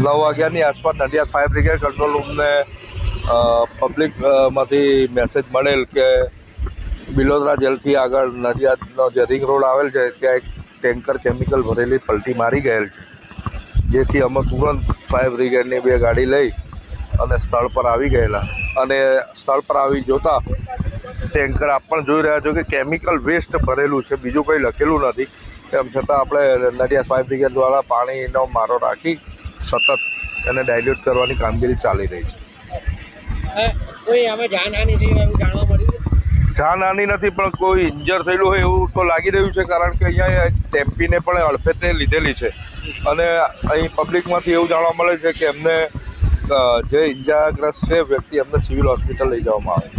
નવ વાગ્યાની આસપાસ નડિયાદ ફાયર બ્રિગેડ કંટ્રોલ રૂમને પબ્લિકમાંથી મેસેજ મળેલ કે બિલોદરા જેલથી આગળ નડિયાદનો જે રિંગ રોડ આવેલ છે, ત્યાં એક ટેન્કર કેમિકલ ભરેલી પલટી મારી ગયેલ છે. જેથી અમે તુરંત ફાયર બ્રિગેડની બે ગાડી લઈ અને સ્થળ પર આવી ગયેલા. અને સ્થળ પર આવી જોતા ટેન્કર આપ પણ જોઈ રહ્યા છો કે કેમિકલ વેસ્ટ ભરેલું છે, બીજું કંઈ લખેલું નથી. તેમ છતાં આપણે નડિયાદ ફાયર બ્રિગેડ દ્વારા પાણીનો મારો રાખી સતત એને ડાયલ્યુટ કરવાની કામગીરી ચાલી રહી છે. જાનહાનિ નથી પણ કોઈ ઇન્જર થયેલું હોય એવું તો લાગી રહ્યું છે કારણ કે અહીંયા ટેમ્પીને પણ અડફેટે લીધેલી છે. અને અહીં પબ્લિકમાંથી એવું જાણવા મળે છે કે એમને જે ઇજાગ્રસ્ત છે વ્યક્તિ એમને સિવિલ હોસ્પિટલ લઈ જવામાં આવે